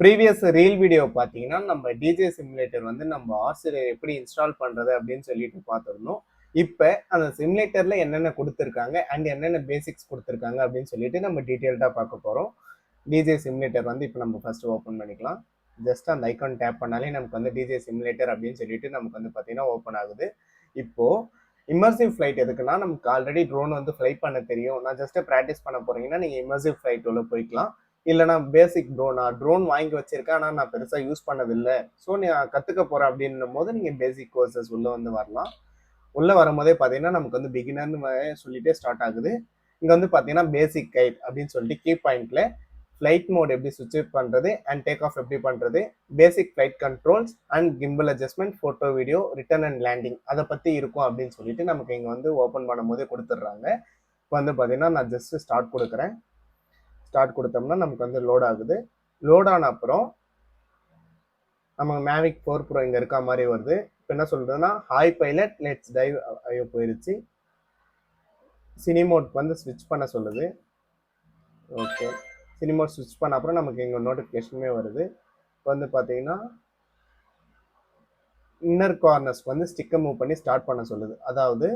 Previous reel video பார்த்தீங்கன்னா நம்ம DJ simulator வந்து நம்ம ஆசிரியர் எப்படி இன்ஸ்டால் பண்ணுறது அப்படின்னு சொல்லிட்டு பார்த்துருந்தோம் இப்போ அந்த சிமுலேட்டரில் என்னென்ன கொடுத்துருக்காங்க அண்ட் என்னென்ன பேசிக்ஸ் கொடுத்துருக்காங்க அப்படின்னு சொல்லிட்டு நம்ம டீட்டெயில்டாக பார்க்க போகிறோம் டிஜே சிமுலேட்டர் வந்து இப்போ நம்ம ஃபஸ்ட்டு ஓப்பன் பண்ணிக்கலாம். ஜஸ்ட் அந்த ஐக்கான் டேப் பண்ணாலே நமக்கு வந்து டிஜே சிமுலேட்டர் அப்படின்னு சொல்லிட்டு நமக்கு வந்து பார்த்தீங்கன்னா ஓப்பன் ஆகுது. இப்போது இமர்சிவ் ஃப்ளைட் எதுக்குன்னா நமக்கு ஆல்ரெடி ட்ரோன் வந்து ஃப்ளை பண்ண தெரியும். நான் ஜஸ்ட் ப்ராக்டிஸ் பண்ண போகிறீங்கன்னா நீங்கள் இமர்சிவ் ஃப்ளைட் உள்ள போய்க்கலாம். இல்லைனா பேசிக் ட்ரோனா நான் ட்ரோன் வாங்கி வச்சிருக்கேன் ஆனால் நான் பெருசாக யூஸ் பண்ணதில்லை. ஸோ நான் கற்றுக்க போகிறேன் அப்படின்னும் போது நீங்கள் பேசிக் கோர்சஸ் உள்ளே வந்து வரலாம். உள்ளே வரும்போதே பார்த்தீங்கன்னா நமக்கு வந்து பிகினர்னு சொல்லிட்டே ஸ்டார்ட் ஆகுது. இங்கே வந்து பார்த்தீங்கன்னா பேசிக் கைட் அப்படின்னு சொல்லிட்டு கீ பாயிண்ட்ல ஃப்ளைட் மோட் எப்படி சுவிட்ச் பண்ணுறது அண்ட் டேக் ஆஃப் எப்படி பண்ணுறது basic flight controls and gimbal adjustment photo video return and landing அதை பற்றி இருக்கும் அப்படின்னு சொல்லிட்டு நமக்கு இங்கே வந்து ஓப்பன் பண்ணும் போதே கொடுத்துட்றாங்க. இப்போ வந்து பார்த்தீங்கன்னா நான் ஜஸ்ட் ஸ்டார்ட் கொடுக்குறேன். ஸ்டார்ட் கொடுத்தோம்னா நமக்கு வந்து லோட் ஆகுது. லோட் ஆன அப்புறம் நம்ம மேவிக் ஃபோர் ப்ரோ இங்கே இருக்க மாதிரி வருது. இப்போ என்ன சொல்கிறதுன்னா ஹாய் பைலட் லெட்ஸ் டைவ் ஐயோ போயிருச்சு. சினிமோட் வந்து ஸ்விட்ச் பண்ண சொல்லுது. ஓகே சினிமோட் ஸ்விட்ச் பண்ண அப்புறம் நமக்கு இங்கே நோட்டிஃபிகேஷனுமே வருது. இப்போ வந்து பார்த்தீங்கன்னா இன்னர் கார்னர்ஸ் வந்து ஸ்டிக்கை மூவ் பண்ணி ஸ்டார்ட் பண்ண சொல்லுது. அதாவது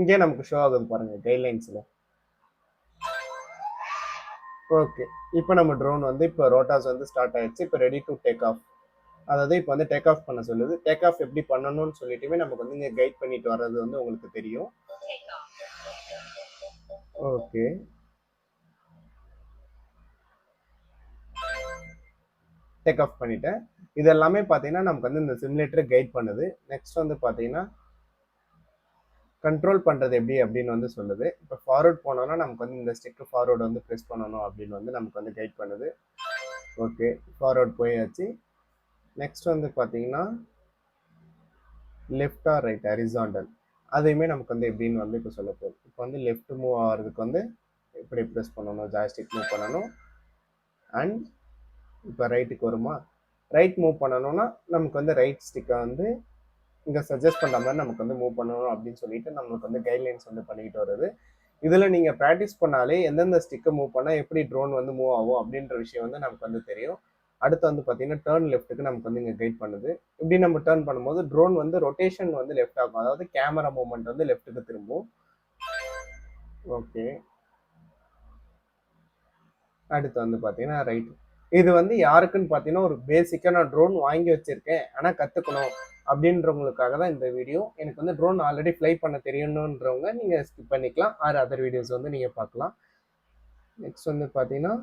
இங்கே நமக்கு ஷோ ஆகுது பாருங்கள் கைட்லைன்ஸில் ஓகே இப்போ நம்ம ட்ரோன் வந்து இப்போ ரோட்டாஸ் வந்து ஸ்டார்ட் ஆயிடுச்சு. இப்போ ரெடி டு டேக் ஆஃப் அதாவது இப்போ வந்து டேக் ஆஃப் பண்ண சொல்லுது. டேக் ஆஃப் எப்படி பண்ணணும்னு சொல்லிட்டுமே நமக்கு வந்து இங்கே கைட் பண்ணிட்டு வர்றது வந்து உங்களுக்கு தெரியும். ஓகே டேக் ஆஃப் பண்ணிட்டேன். இது எல்லாமே பார்த்தீங்கன்னா நமக்கு வந்து இந்த சிமுலேட்டர் கைட் பண்ணுது. நெக்ஸ்ட் வந்து பார்த்தீங்கன்னா கண்ட்ரோல் பண்ணுறது எப்படி அப்படின்னு வந்து சொல்லுது. இப்போ ஃபார்வர்ட் போனோம்னா நமக்கு வந்து இந்த ஸ்டிக்கு ஃபார்வர்டு வந்து ப்ரெஸ் பண்ணணும் அப்படின்னு வந்து நமக்கு வந்து கைட் பண்ணுது. ஓகே ஃபார்வர்ட் போயாச்சு. நெக்ஸ்ட் வந்து பார்த்தீங்கன்னா லெஃப்ட் ஆர் ரைட் ஹரிசாண்டல் அதையுமே நமக்கு வந்து எப்படின்னு வந்து இப்போ சொல்ல போகுது இப்போ வந்து லெஃப்ட் மூவ் ஆகிறதுக்கு வந்து இப்படி ப்ரெஸ் பண்ணணும் ஜாய்ஸ்டிக் மூவ் பண்ணணும். அண்ட் இப்போ ரைட்டுக்கு வருமா? ரைட் மூவ் பண்ணணும்னா நமக்கு வந்து ரைட் ஸ்டிக்கை வந்து இங்கே சஜஸ்ட் பண்ணுற மாதிரி நமக்கு வந்து மூவ் பண்ணணும் அப்படின்னு சொல்லிட்டு நம்மளுக்கு வந்து கைட்லைன்ஸ் வந்து பண்ணிக்கிட்டு வருது இதில் நீங்கள் ப்ராக்டிஸ் பண்ணாலே எந்தெந்த ஸ்டிக்கை மூவ் பண்ணால் எப்படி ட்ரோன் வந்து மூவ் ஆகும் அப்படின்ற விஷயம் வந்து நமக்கு வந்து தெரியும். அடுத்து வந்து பார்த்தீங்கன்னா டேர்ன் லெஃப்ட்டுக்கு நமக்கு வந்து இங்கே கைட் பண்ணுது. இப்படி நம்ம டேர்ன் பண்ணும்போது ட்ரோன் வந்து ரொட்டேஷன் வந்து லெஃப்ட் ஆகும். அதாவது கேமரா மூவ்மெண்ட் வந்து லெஃப்ட்டுக்கு திரும்பும். ஓகே அடுத்து வந்து பார்த்தீங்கன்னா ரைட் இது வந்து யாருக்குன்னு பார்த்தீங்கன்னா ஒரு பேசிக்காக நான் ட்ரோன் வாங்கி வச்சுருக்கேன். ஆனால் கற்றுக்கணும் அப்படின்றவங்களுக்காக தான் இந்த வீடியோ எனக்கு வந்து ட்ரோன் ஆல்ரெடி ஃப்ளை பண்ண தெரியணுன்றவங்க நீங்கள் ஸ்கிப் பண்ணிக்கலாம். ஆர் அதர் வீடியோஸ் வந்து நீங்கள் பார்க்கலாம். நெக்ஸ்ட் வந்து பார்த்தீங்கன்னா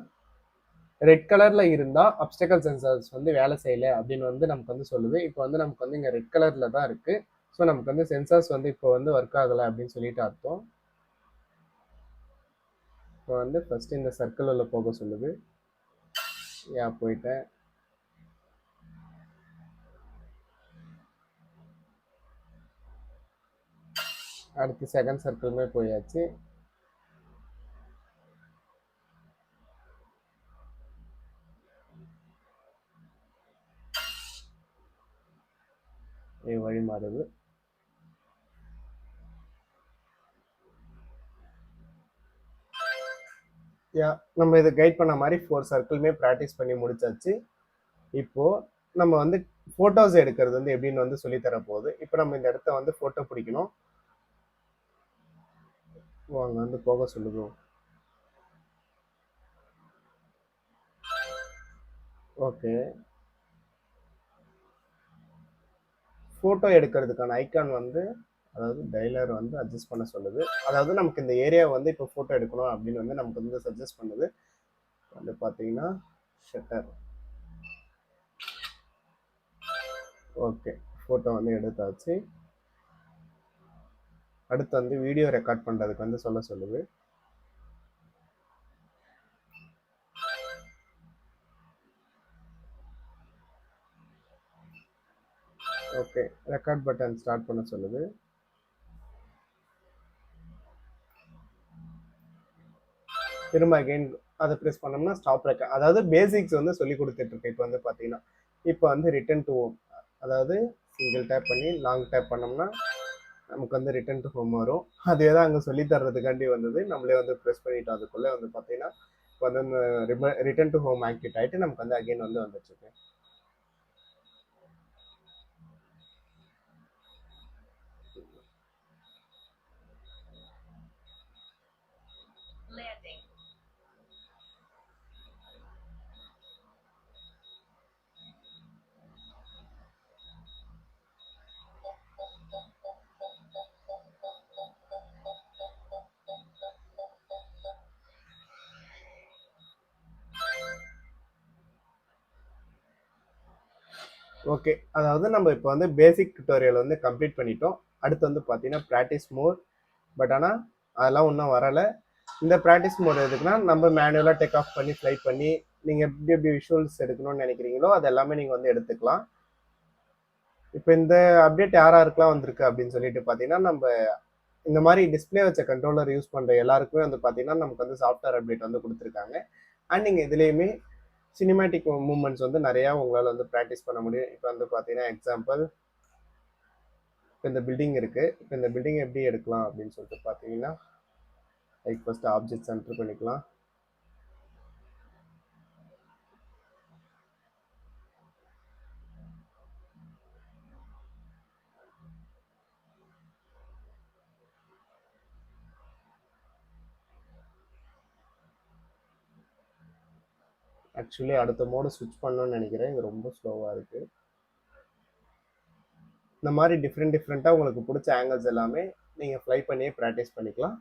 ரெட் கலரில் இருந்தால் அப்டக்கல் சென்சார்ஸ் வந்து வேலை செய்யலை அப்படின்னு வந்து நமக்கு வந்து சொல்லுது. இப்போ வந்து நமக்கு வந்து இங்கே ரெட் கலரில் தான் இருக்குது ஸோ நமக்கு வந்து சென்சார்ஸ் வந்து இப்போ வந்து ஒர்க் ஆகலை அப்படின்னு சொல்லிட்டு அர்த்தம். இப்போ வந்து ஃபஸ்ட்டு இந்த சர்க்கிள் உள்ள போக சொல்லுது. யா போயிட்டேன். அடுத்து செகண்ட் சர்க்கிளுமே போயாச்சு. வழி மாறுது. யா நம்ம இதை கைட் பண்ண மாதிரி ஃபோர் சர்க்கிளுமே ப்ராக்டிஸ் பண்ணி முடிச்சாச்சு. இப்போ நம்ம வந்து ஃபோட்டோஸ் எடுக்கிறது வந்து எப்படின்னு வந்து சொல்லித்தர போகுது இப்போ நம்ம இந்த இடத்த வந்து ஃபோட்டோ பிடிக்கணும். வாங்க வந்து போக சொல்லுவோம் ஓகே. ஃபோட்டோ எடுக்கிறதுக்கான ஐக்கான் வந்து அதாவது டைலர் வந்து அட்ஜஸ்ட் பண்ண சொல்லுது. அதாவது நமக்கு இந்த ஏரியா வந்து இப்போ ஃபோட்டோ எடுக்கணும் அப்படின்னு வந்து நமக்கு வந்து சஜஸ்ட் பண்ணுது. வந்து பார்த்தீங்கன்னா ஷட்டர் ஓகே. ஃபோட்டோ வந்து எடுத்தாச்சு. அடுத்து வந்து வீடியோ ரெக்கார்ட் பண்ணுறதுக்கு வந்து சொல்ல சொல்லுது. ஓகே ரெக்கார்ட் பட்டன் ஸ்டார்ட் பண்ண சொல்லுது. திரும்ப அகைன் அதை ப்ரெஸ் பண்ணோம்னா ஸ்டாப் ரெக்கார்ட் அதாவது பேசிக்ஸ் வந்து சொல்லி கொடுத்துட்டு இப்போ வந்து பார்த்தீங்கன்னா இப்போ வந்து ரிட்டன் டு அதாவது சிங்கிள் டேப் பண்ணி லாங் டேப் பண்ணோம்னா நமக்கு வந்து ரிட்டன் டு ஹோம் வரும். அதே தான் அங்கே சொல்லி தர்றதுக்காண்டி வந்தது. நம்மளே வந்து ப்ரெஸ் பண்ணிட்டோம் அதுக்குள்ளே வந்து பார்த்தீங்கன்னா வந்து அந்த ரிட்டர்ன் டு ஹோம் ஆக்டிவேட் ஆகிட்டு நமக்கு வந்து அகைன் வந்து வந்துட்டுருக்கு ஓகே அதாவது நம்ம இப்போ வந்து பேசிக் டுட்டோரியல் வந்து கம்ப்ளீட் பண்ணிட்டோம். அடுத்து வந்து பார்த்தீங்கன்னா ப்ராக்டிஸ் மோட் பட் ஆனால் அதெல்லாம் ஒன்றும் வரலை. இந்த ப்ராக்டிஸ் மோட் எதுக்குன்னா நம்ம மேனுவலாக டேக் ஆஃப் பண்ணி ஃப்ளைட் பண்ணி நீங்கள் எப்படி எப்படி விஷுவல்ஸ் எடுக்கணும்னு நினைக்கிறீங்களோ அது எல்லாமே நீங்கள் வந்து எடுத்துக்கலாம். இப்போ இந்த அப்டேட் யார் யாருக்கெல்லாம் வந்திருக்கு அப்படின்னு சொல்லிட்டு பார்த்தீங்கன்னா நம்ம இந்த மாதிரி டிஸ்ப்ளே வச்ச கண்ட்ரோலர் யூஸ் பண்ணுற எல்லாருக்குமே வந்து பார்த்தீங்கன்னா நமக்கு வந்து சாஃப்ட்வேர் அப்டேட் வந்து கொடுத்துருக்காங்க. அண்ட் நீங்கள் இதுலேயுமே சினிமேட்டிக் மூமெண்ட்ஸ் வந்து நிறையா உங்களால் வந்து ப்ராக்டிஸ் பண்ண முடியும். இப்போ வந்து பார்த்தீங்கன்னா எக்ஸாம்பிள் இப்போ இந்த பில்டிங் இருக்குது இப்போ இந்த பில்டிங் எப்படி எடுக்கலாம் அப்படின்னு சொல்லிட்டு பார்த்தீங்கன்னா லைக் ஃபஸ்ட்டு ஆப்ஜெக்ட் சென்டர் பண்ணிக்கலாம். ஆக்சுவலி அடுத்த மோடு ஸ்விட்ச் பண்ணணும்னு நினைக்கிறேன். இது ரொம்ப ஸ்லோவாக இருக்குது இந்த மாதிரி டிஃப்ரெண்ட் டிஃப்ரெண்ட்டாக உங்களுக்கு பிடிச்ச ஆங்கிள்ஸ் எல்லாமே நீங்கள் ஃப்ளை பண்ணியே ப்ராக்டிஸ் பண்ணிக்கலாம்.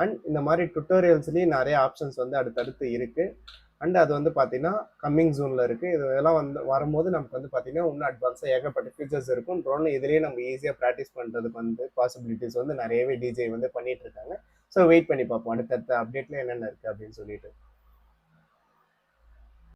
அண்ட் இந்த மாதிரி டுட்டோரியல்ஸ்லேயும் நிறைய ஆப்ஷன்ஸ் வந்து அடுத்தடுத்து இருக்குது அண்ட் அது வந்து பார்த்தீங்கன்னா கம்மிங் ஜூனில் இருக்குது இது இதெல்லாம் வந்து வரும்போது நமக்கு வந்து பார்த்தீங்கன்னா இன்னும் அட்வான்ஸாக ஏகப்பட்ட ஃபீச்சர்ஸ் இருக்கும். ட்ரோன் இதுலேயே நம்ம ஈஸியாக ப்ராக்டிஸ் பண்ணுறதுக்கு வந்து பாசிபிலிட்டிஸ் வந்து நிறையவே டிஜே வந்து பண்ணிகிட்டு இருக்காங்க. ஸோ வெயிட் பண்ணி பார்ப்போம். அடுத்தடுத்த அப்டேட்டில் என்னென்ன இருக்குது அப்படின்னு சொல்லிட்டு.